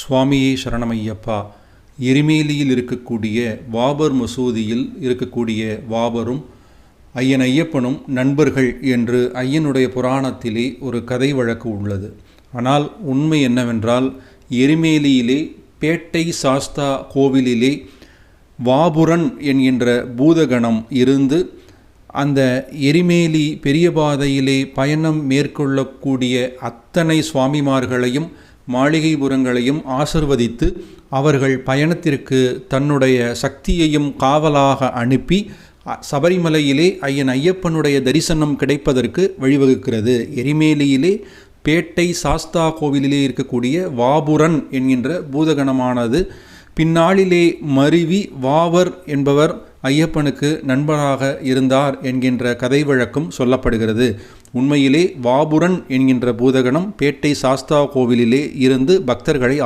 சுவாமியே சரணமையப்பா. எரிமேலியில் இருக்கக்கூடிய வாபர் மசூதியில் இருக்கக்கூடிய வாபரும் ஐயன் ஐயப்பனும் நண்பர்கள் என்று ஐயனுடைய புராணத்திலே ஒரு கதை வழக்கு உள்ளது. ஆனால் உண்மை என்னவென்றால் எரிமேலியிலே பேட்டை சாஸ்தா கோவிலிலே வாபுரன் என்கின்ற பூதகணம் இருந்து அந்த எரிமேலி பெரிய பாதையிலே பயணம் மேற்கொள்ளக்கூடிய அத்தனை சுவாமிமார்களையும் மாளிகைபுரங்களையும் ஆசிர்வதித்து அவர்கள் பயணத்திற்கு தன்னுடைய சக்தியையும் காவலாக அனுப்பி அ- சபரிமலையிலே ஐயன் ஐயப்பனுடைய தரிசனம் கிடைப்பதற்கு வழிவகுக்கிறது. எரிமேலியிலே பேட்டை சாஸ்தா கோவிலிலே இருக்கக்கூடிய வாபுரன் என்கின்ற பூதகணமானது பின்னாளிலே மருவி வாவர் என்பவர் ஐயப்பனுக்கு நண்பராக இருந்தார் என்கின்ற கதை வழக்கம் சொல்லப்படுகிறது. உண்மையிலே வாபுரன் என்கின்ற பூதகணம் பேட்டை சாஸ்தா கோவிலிலே இருந்து பக்தர்களை